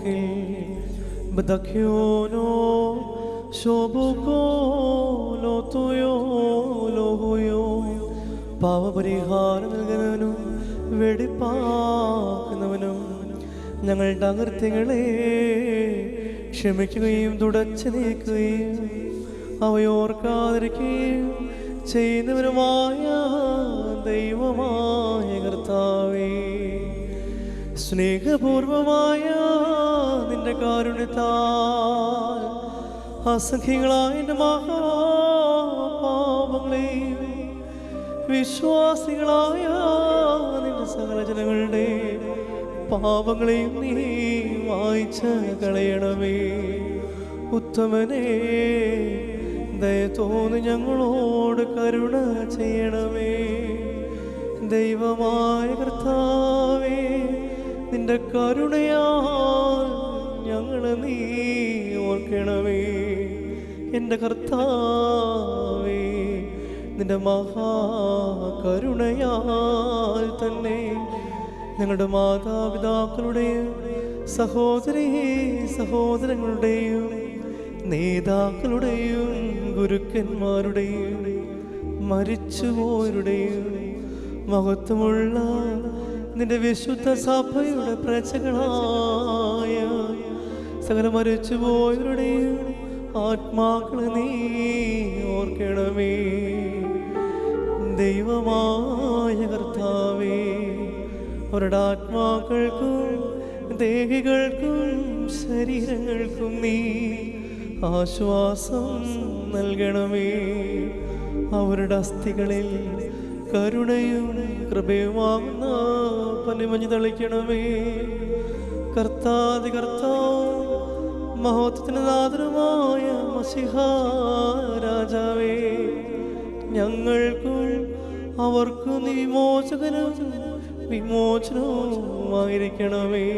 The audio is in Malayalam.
Que ബദഖ്യോനോ tuyo lo huyo പാവപരിഹാരം നൽകുന്നവനും വെടിപ്പാക്കുന്നവനും ഞങ്ങളുടെ അകൃത്യങ്ങളെ ക്ഷമിക്കുകയും തുടച്ചു നീക്കുകയും അവയോർക്കാതിരിക്കുകയും ചെയ്യുന്നവനുമായ ദൈവമായ കർത്താവേ. സ്നേഹപൂർവമായ നിന്റെ കാരുണ്യത്താൽ അസഖ്യങ്ങളായ എന്റെ മഹാപാപങ്ങളെയും വിശ്വാസികളായ നിന്റെ സകല ജനങ്ങളുടെ പാപങ്ങളെയും നീ വായിച്ച് കളയണമേ. ഉത്തമനെ ദയ തോന്നി ഞങ്ങളോട് കരുണ ചെയ്യണമേ. ദൈവമായ കർത്താവേ നിന്റെ കരുണയാൽ ഞങ്ങളെ നീ ഓർക്കണമേ. എന്റെ കർത്താവേ നിന്റെ മഹാകരുണയാൽ തന്നെ ഞങ്ങളുടെ മാതാപിതാക്കളുടെയും സഹോദരി സഹോദരങ്ങളുടെയും നേതാക്കളുടെയും ഗുരുക്കന്മാരുടെയും മരിച്ചുപോരുടെയും മഹത്വമുള്ള നിന്റെ വിശുദ്ധ സഭയുടെ പ്രജകളായ സകല മരിച്ചുപോയവരുടെയും ആത്മാക്കളെ നീ ഓർക്കണമേ. ദൈവമായ കർത്താവേ അവരുടെ ആത്മാക്കൾക്കും ദേഹികൾക്കും ശരീരങ്ങൾക്കും നീ ആശ്വാസം നൽകണമേ. അവരുടെ അസ്ഥികളിൽ കരുണയും കൃപയുമാകുന്ന പനിമഞ്ഞ് തളിക്കണമേ. കർത്താതി കർത്താവ് മഹോത്വത്തിന് നാദരമായ മസിഹ രാജാവേ ഞങ്ങൾക്കും അവർക്കും നീ വിമോചകനും വിമോചനവുമായിരിക്കണമേ.